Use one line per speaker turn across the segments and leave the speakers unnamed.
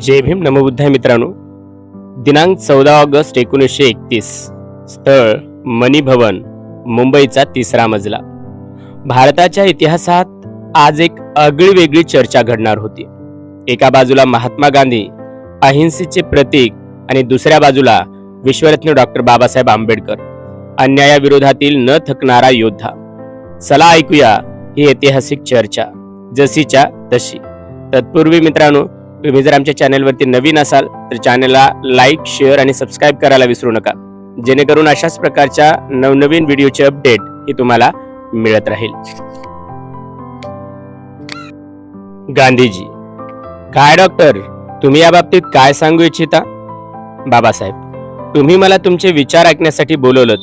जय भीम. नमबुद्धाय मित्रांनो. दिनांक चौदा ऑगस्ट एकोणीसशे एकतीस. स्थळ मनी भवन मुंबईचा तिसरा मजला. भारताच्या इतिहासात आज एक आगळी वेगळी चर्चा घडणार होती. एका बाजूला महात्मा गांधी अहिंसेचे प्रतीक आणि दुसऱ्या बाजूला विश्वरत्न डॉक्टर बाबासाहेब आंबेडकर अन्यायाविरोधातील न थकणारा योद्धा. चला ऐकूया ही ऐतिहासिक चर्चा जशीच्या तशी. तत्पूर्वी मित्रांनो तुम्ही जर आमच्या चॅनलवरती नवीन असाल तर चॅनलला लाईक शेअर आणि सबस्क्राईब करायला विसरू नका. जेणेकरून अशाच प्रकारच्या नवनवीन व्हिडिओचे अपडेट ही तुम्हाला मिळत राहील. गांधीजी काय डॉक्टर? तुम्ही या बाबतीत काय सांगू इच्छिता? बाबासाहेब तुम्ही मला तुमचे विचार ऐकण्यासाठी बोलवलं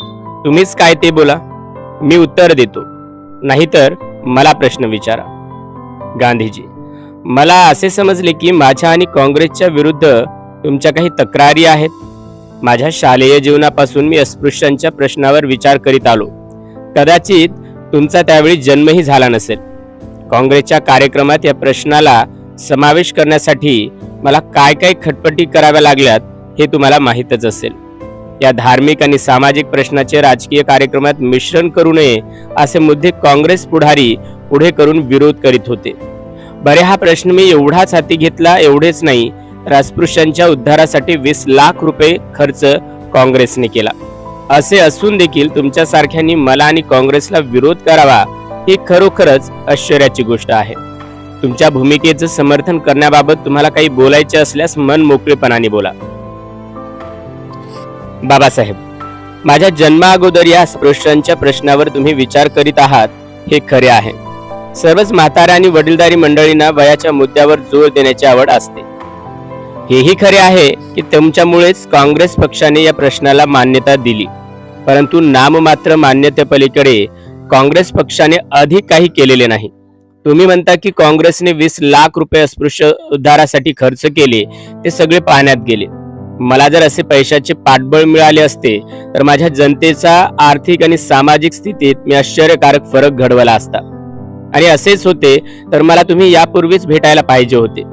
तुम्हीच काय ते बोला? मी उत्तर देतो. नाहीतर मला प्रश्न विचारा. गांधीजी मला असे समजले की माझ्या आणि काँग्रेसच्या विरुद्ध तुमच्या काही तक्रारी आहेत. माझ्या शालेय जीवनापासून मी अस्पृश्यांच्या प्रश्नावर विचार करीत आलो. कदाचित तुमचा त्यावेळी जन्मही झाला नसेल. काँग्रेसच्या कार्यक्रमात या प्रश्नाला समावेश करण्यासाठी मला काय काय खटपटी कराव्या लागल्यात हे तुम्हाला माहीतच असेल. या धार्मिक आणि सामाजिक प्रश्नाचे राजकीय कार्यक्रमात मिश्रण करू नये असे मुद्दे काँग्रेस पुढारी पुढे करून विरोध करीत होते. बरे हा प्रश्न मी एवढाच हाती घेतला एवढेच नाही. राजपुरुषांच्या उद्धारासाठी वीस लाख रुपये खर्च काँग्रेसने केला. असे असून देखील तुमच्यासारख्यांनी मला आणि काँग्रेसला विरोध करावा ही खरोखरच आश्चर्याची गोष्ट आहे. तुमच्या भूमिकेचं समर्थन करण्याबाबत तुम्हाला काही बोलायचे असल्यास मन मोकळेपणाने बोला. बाबासाहेब माझ्या जन्मा अगोदर या अस्पृश्यांच्या प्रश्नावर तुम्ही विचार करीत आहात हे खरे आहे. सर्वच म्हातारा आणि वडीलधारी मंडळींना वयाच्या मुद्द्यावर जोर देण्याची आवड असते. हेही खरे आहे की तुमच्यामुळेच काँग्रेस पक्षाने या प्रश्नाला मान्यता दिली. परंतु नाममात्र मान्यतेपलीकडे काँग्रेस पक्षाने अधिक काही केलेले नाही. तुम्ही म्हणता की काँग्रेसने वीस लाख रुपये अस्पृश्य उद्धारासाठी खर्च केले ते सगळे पाहण्यात गेले. मला जर असे पैशाचे पाठबळ मिळाले असते तर माझ्या जनतेचा आर्थिक आणि सामाजिक स्थितीत मी आश्चर्यकारक फरक घडवला असता. आणि असेच होते तर मला तुम्ही यापूर्वीच भेटायला पाहिजे होते.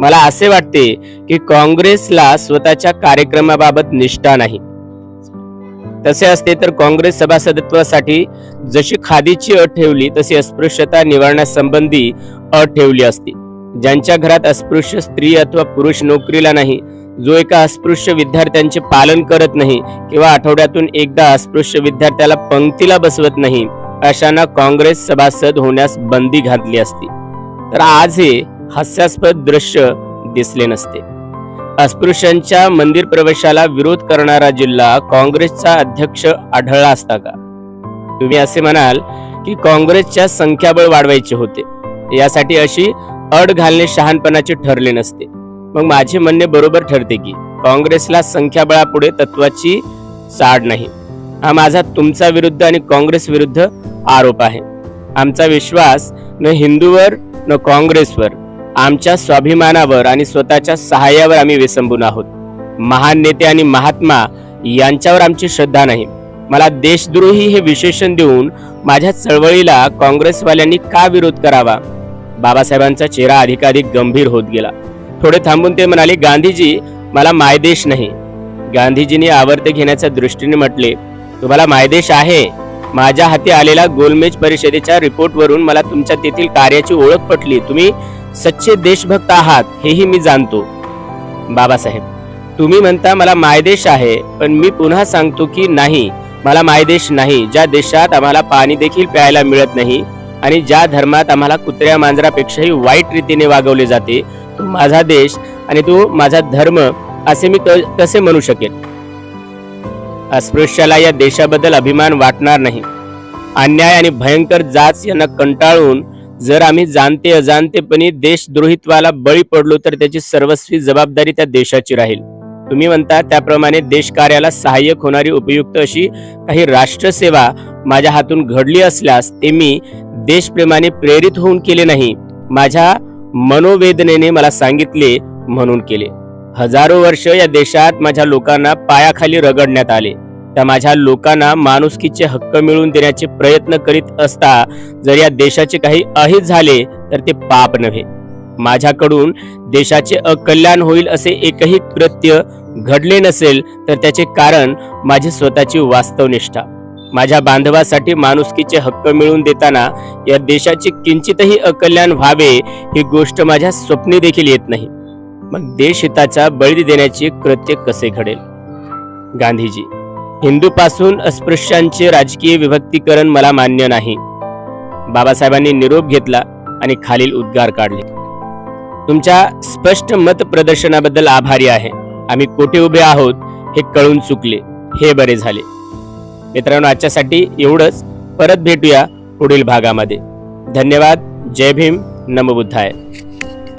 मला असे वाटते की काँग्रेसला स्वतःच्या कार्यक्रमाबाबत निष्ठा नाही. तसे असते तर काँग्रेस सभासदत्वासाठी जशी खादीची अट ठेवली तशी अस्पृश्यता निवारण्यासंबंधी अट ठेवली असती. ज्यांच्या घरात अस्पृश्य स्त्री अथवा पुरुष नोकरीला नाही जो एका अस्पृश्य विद्यार्थ्यांचे पालन करत नाही किंवा आठवड्यातून एकदा अस्पृश्य विद्यार्थ्याला पंक्तीला बसवत नाही अशांना काँग्रेस सभासद होण्यास बंदी घातली असती. तर आज हे हास्यास्पद दृश्य दिसले नसते. अस्पृश्यांच्या मंदिर प्रवेशाला विरोध करणारा जिल्हा काँग्रेसचा अध्यक्ष आढळला असता का? तुम्ही असे म्हणाल की काँग्रेसच्या संख्याबळ वाढवायचे होते. यासाठी अशी अड घालणे शहाणपणाचे ठरले नसते. मग माझे म्हणणे बरोबर ठरते की काँग्रेसला संख्याबळापुढे तत्वाची चाड नाही. हा माझा तुमचा विरुद्ध आणि काँग्रेस विरुद्ध आरोप आहे. आमचा विश्वास न हिंदूवर न काँग्रेसवर आमच्या स्वाभिमानावर आणि स्वतःच्या सहाय्यावर आम्ही विसंबून आहोत. महान नेते आणि महात्मा यांच्यावर आमची श्रद्धा नाही. मला देशद्रोही हे विशेषण देऊन माझ्या चळवळीला काँग्रेसवाल्यांनी का विरोध करावा? बाबासाहेबांचा चेहरा अधिकाधिक गंभीर होत गेला. थोडे थांबून ते म्हणाले गांधीजी मला मायदेश नाही. गांधीजींनी आवर्ते घेण्याच्या दृष्टीने म्हटले तुम्हाला मायदेश आहे. माझ्या हाती आलेल्या गोलमेज परिषदेच्या रिपोर्टवरून मला तुमच्या तेथील कार्याची ओळख पटली. तुम्ही सच्चे देशभक्त आहात हेही मी जाणतो. बाबासाहेब तुम्ही म्हणता मला मायदेश आहे पण मी पुन्हा सांगतो की नाही. मला मायदेश नाही. ज्या देशात आम्हाला पाणी देखील प्यायला मिळत नाही आणि ज्या धर्मात आम्हाला कुत्र्या मांजरापेक्षाही वाईट रीतीने वागवले जाते तो माझा देश आणि तो माझा धर्म असे मी कसे म्हणू शकेन? अस्पृश्याला या देशाबद्दल अभिमान वाटणार नाही. अन्याय आणि भयंकर जाच यांना कंटाळून जर आम्ही जाणते अजाणतेपणी देशद्रोहित्वाला बळी पडलो तर त्याची सर्वस्वी जबाबदारी त्या देशाची राहील. तुम्ही म्हणता त्याप्रमाणे देशकार्याला सहाय्यक होणारी उपयुक्त अशी काही राष्ट्रसेवा माझ्या हातून घडली असल्यास ते मी देशप्रेमाने प्रेरित होऊन केले नाही माझ्या मनोवेदनेने मला सांगितले म्हणून केले. हजारो वर्ष या देशात माझ्या लोकांना पायाखाली रगडण्यात आले. त्या माझ्या लोकांना माणुसकीचे हक्क मिळवून देण्याचे प्रयत्न करीत असता जर या देशाचे काही अहित झाले तर ते पाप नव्हे. माझ्याकडून देशाचे अकल्याण होईल असे एकही कृत्य घडले नसेल तर त्याचे कारण माझी स्वतःची वास्तवनिष्ठा. माझ्या बांधवासाठी माणुसकीचे हक्क मिळवून देताना या देशाचे किंचितही अकल्याण व्हावे ही गोष्ट माझ्या स्वप्ने देखील येत नाही. मग देशहिताचा बळी देण्याचे कृत्य कसे घडेल? गांधीजी हिंदूपासून अस्पृश्यांचे राजकीय विभक्तीकरण मला मान्य नाही. बाबासाहेबांनी निरोप घेतला आणि खालील उद्गार काढले. तुमच्या स्पष्ट मत प्रदर्शनाबद्दल आभारी आहे. आम्ही कोठे उभे आहोत हे कळून चुकले. हे बरे झाले. मित्रांनो आजच्यासाठी एवढंच. परत भेटूया पुढील भागामध्ये. धन्यवाद. जय भीम. नमबुद्धाय.